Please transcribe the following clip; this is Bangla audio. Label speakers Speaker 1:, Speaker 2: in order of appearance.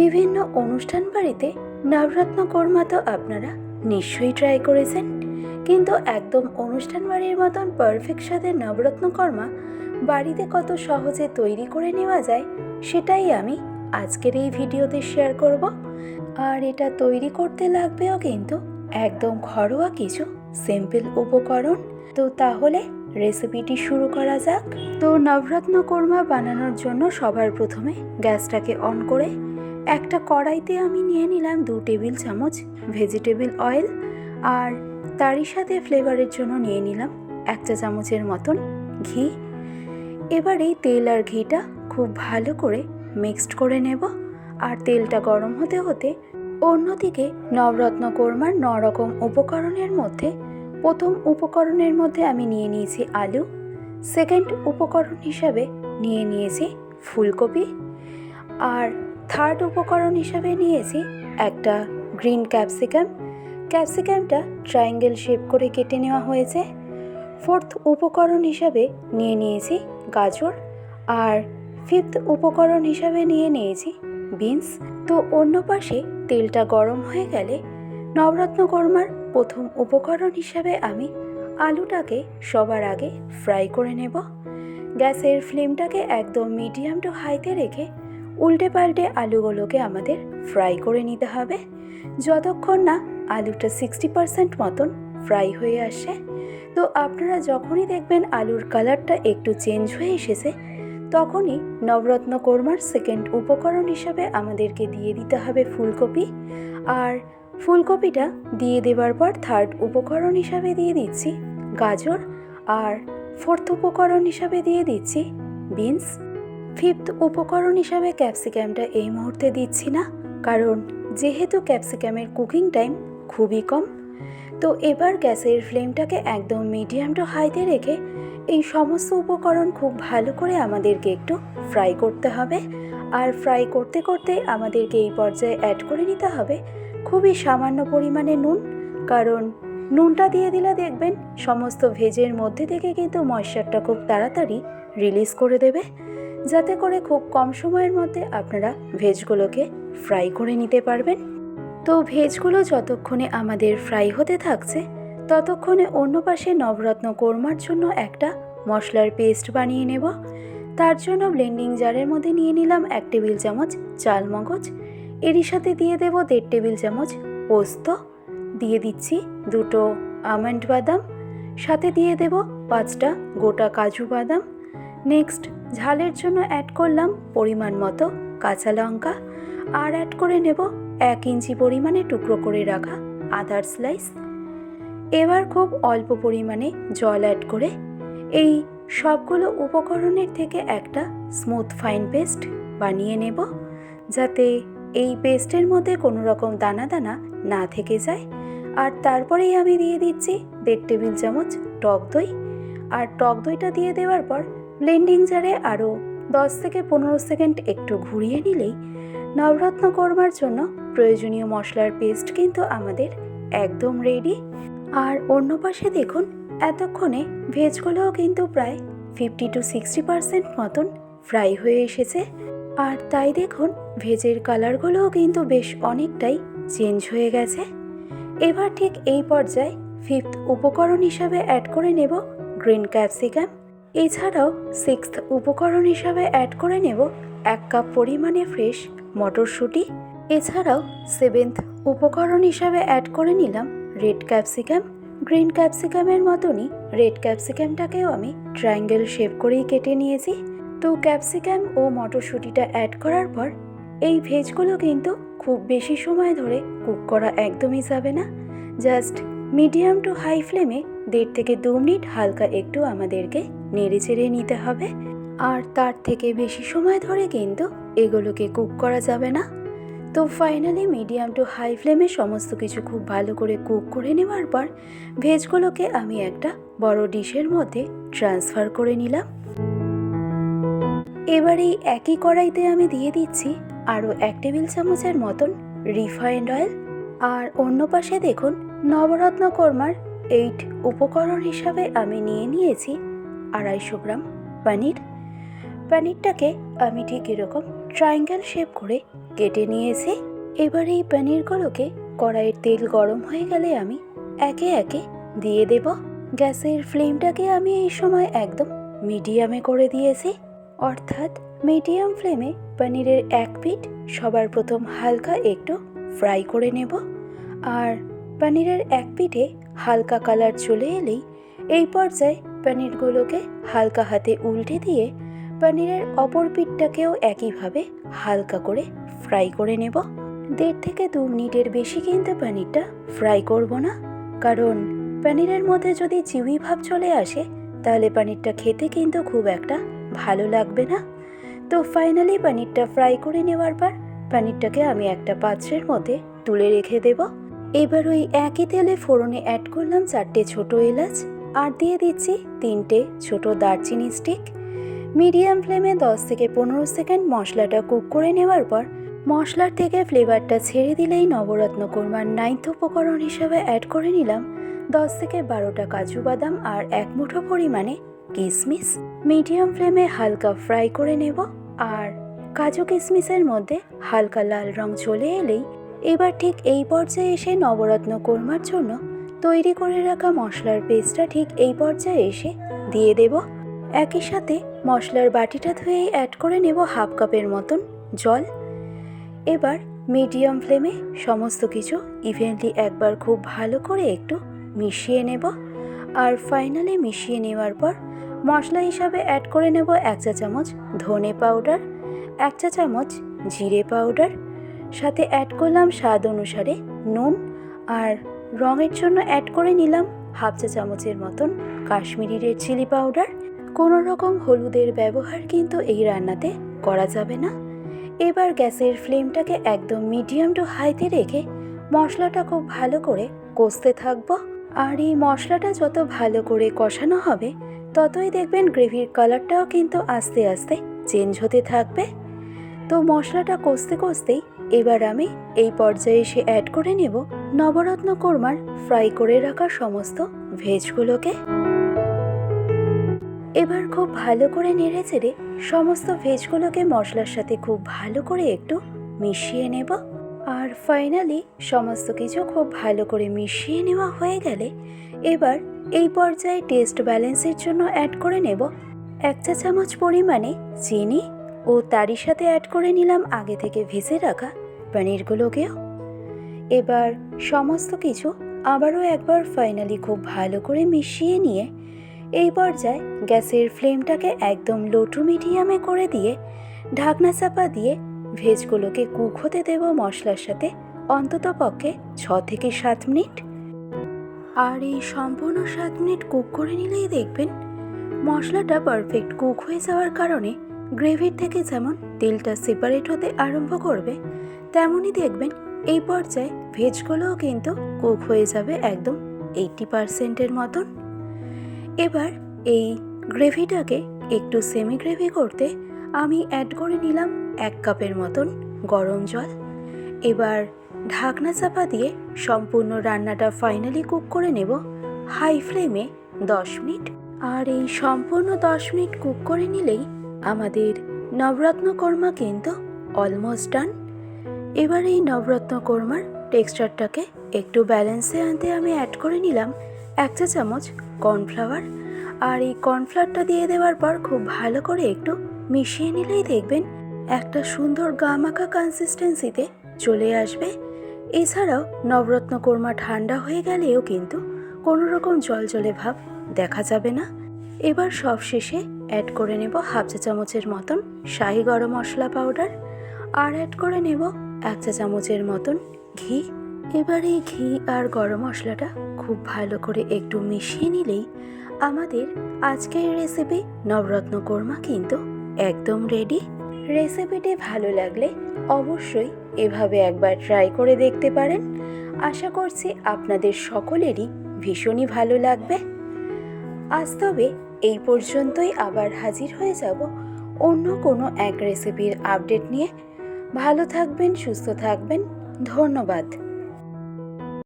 Speaker 1: বিভিন্ন অনুষ্ঠান বাড়িতে নবরত্ন কোরমা তো আপনারা নিশ্চয়ই ট্রাই করেছেন। কিন্তু একদম অনুষ্ঠান বাড়ির মতন পারফেক্ট স্বাদের নবরত্ন কর্মা বাড়িতে কত সহজে তৈরি করে নেওয়া যায়, সেটাই আমি আজকের এই ভিডিওতে শেয়ার করব। আর এটা তৈরি করতে লাগবেও কিন্তু একদম ঘরোয়া কিছু সিম্পল উপকরণ। তো তাহলে রেসিপিটি শুরু করা যাক। তো নবরত্ন কোরমা বানানোর জন্য সবার প্রথমে গ্যাসটাকে অন করে একটা কড়াইতে আমি নিয়ে নিলাম দু টেবিল চামচ ভেজিটেবল অয়েল আর তারই সাথে ফ্লেভারের জন্য নিয়ে নিলাম এক চা চামচের মতন ঘি। এবার এই তেল আর ঘিটা খুব ভালো করে মিক্সড করে নেব আর তেলটা গরম হতে হতে অন্যদিকে নবরত্ন কোরমার ন রকম উপকরণের মধ্যে প্রথম উপকরণের মধ্যে আমি নিয়ে নিয়েছি আলু সেকেন্ড উপকরণ হিসাবে নিয়ে নিয়েছি ফুলকপি আর থার্ড উপকরণ হিসাবে নিয়েছি একটা গ্রিন ক্যাপসিকাম। ক্যাপসিকামটা ট্রায়াঙ্গেল শেপ করে কেটে নেওয়া হয়েছে। ফোর্থ উপকরণ হিসাবে নিয়ে নিয়েছি গাজর আর ফিফথ উপকরণ হিসাবে নিয়ে নিয়েছি বিনস। তো অন্য পাশে তেলটা গরম হয়ে গেলে নবরত্ন কর্মার প্রথম উপকরণ হিসাবে আমি আলুটাকে সবার আগে ফ্রাই করে নেব। গ্যাসের ফ্লেমটাকে একদম মিডিয়াম টু হাইতে রেখে উল্টে পাল্টে আলুগুলোকে আমাদের ফ্রাই করে নিতে হবে। যতক্ষণ না আলুটা সিক্সটি পারসেন্ট মতন ফ্রাই হয়ে আসে, তো আপনারা যখনই দেখবেন আলুর কালারটা একটু চেঞ্জ হয়ে এসেছে, তখনই নবরত্ন কোরমার সেকেন্ড উপকরণ হিসাবে আমাদেরকে দিয়ে দিতে হবে ফুলকপি। আর ফুলকপিটা দিয়ে দেবার পর থার্ড উপকরণ হিসাবে দিয়ে দিচ্ছি গাজর। আর ফোর্থ উপকরণ হিসাবে দিয়ে দিচ্ছি বিনস ফিফথ উপকরণ হিসাবে ক্যাপসিকামটা এই মুহূর্তে দিচ্ছি না, কারণ যেহেতু ক্যাপসিকামের কুকিং টাইম খুবই কম, তো এবার গ্যাসের ফ্লেমটাকে একদম মিডিয়াম টু হাইতে রেখে এই সমস্ত উপকরণ খুব ভালো করে আমাদেরকে একটু ফ্রাই করতে হবে। আর ফ্রাই করতে করতে আমাদেরকে এই পর্যায়ে অ্যাড করে নিতে হবে খুবই সামান্য পরিমাণে নুন, কারণ নুনটা দিয়ে দিলে দেখবেন সমস্ত ভেজের মধ্যে থেকে কিন্তু ময়শ্চারটা খুব তাড়াতাড়ি রিলিজ করে দেবে। যাতে করে খুব কম সময়ের মধ্যে আপনারা ভেজগুলোকে ফ্রাই করে নিতে পারবেন। তো ভেজগুলো যতক্ষণে আমাদের ফ্রাই হতে থাকছে, ততক্ষণে অন্য পাশে নবরত্ন কোরমার জন্য একটা মশলার পেস্ট বানিয়ে নেব। তার জন্য ব্লেন্ডিং জারের মধ্যে নিয়ে নিলাম এক টেবিল চামচ চাল মগজ। এরই সাথে দিয়ে দেব দেড় টেবিল চামচ পোস্ত। দিয়ে দিচ্ছি দুটো আমন্ড বাদাম। সাথে দিয়ে দেব পাঁচটা গোটা কাজু বাদাম। নেক্সট ঝালের জন্য অ্যাড করলাম পরিমাণ মতো কাঁচা লঙ্কা আর অ্যাড করে নেব এক ইঞ্চি পরিমাণে টুকরো করে রাখা আদার স্লাইস এবার খুব অল্প পরিমাণে জল অ্যাড করে এই সবগুলো উপকরণের থেকে একটা স্মুথ ফাইন পেস্ট বানিয়ে নেব যাতে এই পেস্টের মধ্যে কোনো রকম দানা দানা না থেকে যায়। আর তারপরেই আমি দিয়ে দিচ্ছি দেড় টেবিল চামচ টক দই। আর টক দইটা দিয়ে দেওয়ার পর ব্লেন্ডিং জারে আরও দশ থেকে পনেরো সেকেন্ড একটু ঘুরিয়ে নিলেই নবরত্ন করবার জন্য প্রয়োজনীয় মশলার পেস্ট কিন্তু আমাদের একদম রেডি আর অন্য পাশে দেখুন, এতক্ষণে ভেজগুলোও কিন্তু প্রায় ফিফটি টু সিক্সটি পারসেন্ট মতন ফ্রাই হয়ে এসেছে। আর তাই দেখুন, ভেজের কালারগুলোও কিন্তু বেশ অনেকটাই চেঞ্জ হয়ে গেছে। এবার ঠিক এই পর্যায়ে ফিফথ উপকরণ হিসাবে অ্যাড করে নেব গ্রিন ক্যাপসিকাম এছাড়াও সিক্সথ উপকরণ হিসাবে অ্যাড করে নেব এক কাপ পরিমাণে ফ্রেশ মটরশুঁটি। এছাড়াও সেভেন্থ উপকরণ হিসাবে অ্যাড করে নিলাম রেড ক্যাপসিকাম গ্রিন ক্যাপসিকামের মতনই রেড ক্যাপসিকামটাকেও আমি ট্রায়াঙ্গেল শেপ করেই কেটে নিয়েছি। তো ক্যাপসিকাম ও মটরশুঁটিটা অ্যাড করার পর এই ভেজগুলো কিন্তু খুব বেশি সময় ধরে কুক করা একদমই যাবে না। জাস্ট মিডিয়াম টু হাই ফ্লেমে দেড় থেকে দু মিনিট হালকা একটু আমাদেরকে নেড়ে চেড়ে নিতে হবে। আর তার থেকে বেশি সময় ধরে কিন্তু এগুলোকে কুক করা যাবে না। তো ফাইনালি মিডিয়াম টু হাই ফ্লেমে সমস্ত কিছু খুব ভালো করে কুক করে নেওয়ার পর ভেজগুলোকে আমি একটা বড় ডিশের মধ্যে ট্রান্সফার করে নিলাম। এবার এই একই কড়াইতে আমি দিয়ে দিচ্ছি আরও এক টেবিল চামচের মতন রিফাইন্ড অয়েল আর অন্য পাশে দেখুন নবরত্ন কর্মার এইট উপকরণ হিসাবে আমি নিয়ে নিয়েছি আড়াইশো গ্রাম পনির। পনিরটাকে আমি ঠিক এরকম ট্রায়াঙ্গেল শেপ করে কেটে নিয়েছি। এবার এই পনিরগুলোকে কড়াইয়ের তেল গরম হয়ে গেলে আমি একে একে দিয়ে দেব। গ্যাসের ফ্লেমটাকে আমি এই সময় একদম মিডিয়ামে করে দিয়েছি। অর্থাৎ মিডিয়াম ফ্লেমে পনিরের এক পিঠ সবার প্রথম হালকা একটু ফ্রাই করে নেব। আর পনিরের এক পিঠে হালকা কালার চলে এলেই এই পর্যায়ে পনিরগুলোকে হালকা হাতে উল্টে দিয়ে পনিরের অপর পিঠটাকেও একইভাবে হালকা করে ফ্রাই করে নেব। দেড় থেকে দু মিনিটের বেশি কিন্তু পনিরটা ফ্রাই করব না। কারণ পনিরের মধ্যে যদি চিউই ভাব চলে আসে, তাহলে পনিরটা খেতে কিন্তু খুব একটা ভালো লাগবে না। তো ফাইনালি পনিরটা ফ্রাই করে নেওয়ার পর পনিরটাকে আমি একটা পাত্রের মধ্যে তুলে রেখে দেব। এবার ওই একই তেলে ফোড়নে অ্যাড করলাম চারটে ছোট এলাচ। আর দিয়ে দিচ্ছি তিনটে ছোট দারচিনি স্টিক। মিডিয়াম ফ্লেমে দশ থেকে পনেরো সেকেন্ড মশলাটা কুক করে নেওয়ার পর, মশলার থেকে ফ্লেভারটা ছেড়ে দিলেই নবরত্ন কোরমার নাইন্থ উপকরণ হিসাবে অ্যাড করে নিলাম দশ থেকে বারোটা কাজু বাদাম আর এক মুঠো পরিমাণে কিশমিশ মিডিয়াম ফ্লেমে হালকা ফ্রাই করে নেব আর কাজু কিশমিশের মধ্যে হালকা লাল রং চলে এলেই এবার ঠিক এই পর্যায়ে এসে নবরত্ন কোরমার জন্য তৈরি করে রাখা মশলার পেস্টটা ঠিক এই পর্যায়ে এসে দিয়ে দেব। একই সাথে মশলার বাটিটা ধুয়েই অ্যাড করে নেব হাফ কাপের মতন জল। এবার মিডিয়াম ফ্লেমে সমস্ত কিছু ইভেন্টলি একবার খুব ভালো করে একটু মিশিয়ে নেব। আর ফাইনালি মিশিয়ে নেওয়ার পর মশলা হিসাবে অ্যাড করে নেব এক চা চামচ ধনে পাউডার এক চা চামচ জিরে পাউডার সাথে অ্যাড করলাম স্বাদ অনুসারে নুন আর রঙের জন্য অ্যাড করে নিলাম হাফ চা চামচের মতন কাশ্মীরি রেড চিলি পাউডার কোনো রকম হলুদের ব্যবহার কিন্তু এই রান্নাতে করা যাবে না। এবার গ্যাসের ফ্লেমটাকে একদম মিডিয়াম টু হাইতে রেখে মশলাটা খুব ভালো করে কষতে থাকব। আর এই মশলাটা যত ভালো করে কষানো হবে, ততই দেখবেন গ্রেভির কালারটাও কিন্তু আস্তে আস্তে চেঞ্জ হতে থাকবে। তো মশলাটা কষতে কষতেই এবার আমি এই পর্যায়ে এসে অ্যাড করে নেব নবরত্ন কোরমার ফ্রাই করে রাখা সমস্ত ভেজগুলোকে এবার খুব ভালো করে নেড়ে চেড়ে সমস্ত ভেজগুলোকে মশলার সাথে খুব ভালো করে একটু মিশিয়ে নেব। আর ফাইনালি সমস্ত কিছু খুব ভালো করে মিশিয়ে নেওয়া হয়ে গেলে এবার এই পর্যায়ে টেস্ট ব্যালেন্সের জন্য অ্যাড করে নেব এক চা চামচ পরিমাণে চিনি ও তারই সাথে অ্যাড করে নিলাম আগে থেকে ভেজে রাখা পনিরগুলোকেও এবার সমস্ত কিছু আবারও একবার ফাইনালি খুব ভালো করে মিশিয়ে নিয়ে এই পর্যায়ে গ্যাসের ফ্লেমটাকে একদম লো টু মিডিয়ামে করে দিয়ে ঢাকনা চাপা দিয়ে ভেজগুলোকে কুক হতে দেব মশলার সাথে অন্তত পক্ষে ছ থেকে সাত মিনিট। আর এই সম্পূর্ণ সাত মিনিট কুক করে নিলেই দেখবেন মশলাটা পারফেক্ট কুক হয়ে যাওয়ার কারণে গ্রেভির থেকে যেমন তেলটা সেপারেট হতে আরম্ভ করবে, তেমনই দেখবেন এই পর্যায়ে ভেজগুলোও কিন্তু কুক হয়ে যাবে একদম এইটটি পারসেন্টের মতন। এবার এই গ্রেভিটাকে একটু সেমি গ্রেভি করতে আমি অ্যাড করে নিলাম এক কাপের মতন গরম জল। এবার ঢাকনা চাপা দিয়ে সম্পূর্ণ রান্নাটা ফাইনালি কুক করে নেব হাই ফ্লেমে দশ মিনিট। আর এই সম্পূর্ণ দশ মিনিট কুক করে নিলেই আমাদের নবরত্ন কর্মা কিন্তু অলমোস্ট ডান এবার এই নবরত্ন কর্মার টেক্সচারটাকে একটু ব্যালেন্সে আনতে আমি অ্যাড করে নিলাম এক চা চামচ কর্নফ্লাওয়ার আর এই কর্নফ্লাওয়ারটা দিয়ে দেওয়ার পর খুব ভালো করে একটু মিশিয়ে নিলেই দেখবেন একটা সুন্দর গামাকা কনসিস্টেন্সিতে চলে আসবে। এছাড়াও নবরত্ন কোরমা ঠান্ডা হয়ে গেলেও কিন্তু কোনো রকম জলজলে ভাব দেখা যাবে না। এবার সব শেষে অ্যাড করে নেব হাফ চা চামচের মতন শাহি গরম মশলা পাউডার আর অ্যাড করে নেব এক চা চামচের মতন ঘি। এবার এই ঘি আর গরম মশলাটা খুব ভালো করে একটু মিশিয়ে নিলেই আমাদের আজকের রেসিপি নবরত্ন কোরমা কিন্তু একদম রেডি রেসিপিটি ভালো লাগলে অবশ্যই এভাবে একবার ট্রাই করে দেখতে পারেন। আশা করছি আপনাদের সকলেরই ভীষণই ভালো লাগবে। আজ তবে এই পর্যন্তই আবার হাজির হয়ে যাব অন্য কোনো এক রেসিপির আপডেট নিয়ে। ভালো থাকবেন, সুস্থ থাকবেন। ধন্যবাদ।